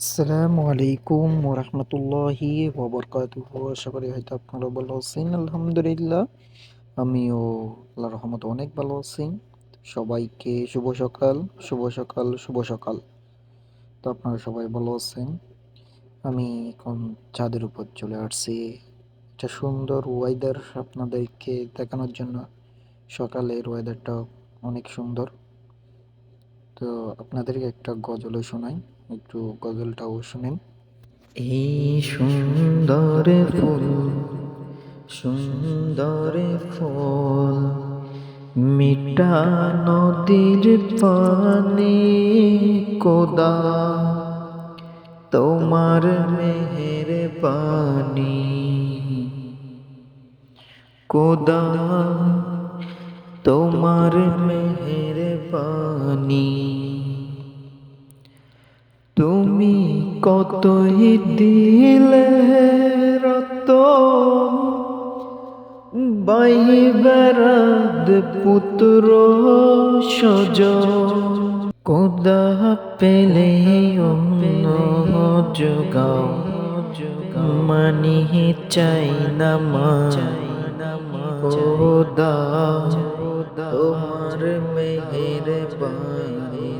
আসসালামু আলাইকুম ওরহমতুল্লাহি ওবরকাতুহ। আশা করি হয়তো আপনারা ভালো আছেন, আলহামদুলিল্লাহ। আমিও আল্লাহ রহমত অনেক ভালো আছি। সবাইকে শুভ সকাল শুভ সকাল শুভ সকাল। তো আপনারা সবাই ভালো আছেন? আমি এখন ছাদের উপর চলে আসছি। একটা সুন্দর ওয়েদার আপনাদেরকে দেখানোর জন্য। সকালের ওয়েদারটা অনেক সুন্দর। তো আপনাদেরকে একটা গজলও শোনাই। একটু গজলটাও শুনেন এই সুন্দর ফুল সুন্দর ফুল মিঠা নদীর পানি কোদা, তোমার মেহের পানি কোদা, তোমার মেহের পানি তুমি কতই দিলে রত বাই বেড়াদ পুত্র সজ কোদা পেলে যোগাও? মানি চাই না মা খোদা তোমার মেহের বাণী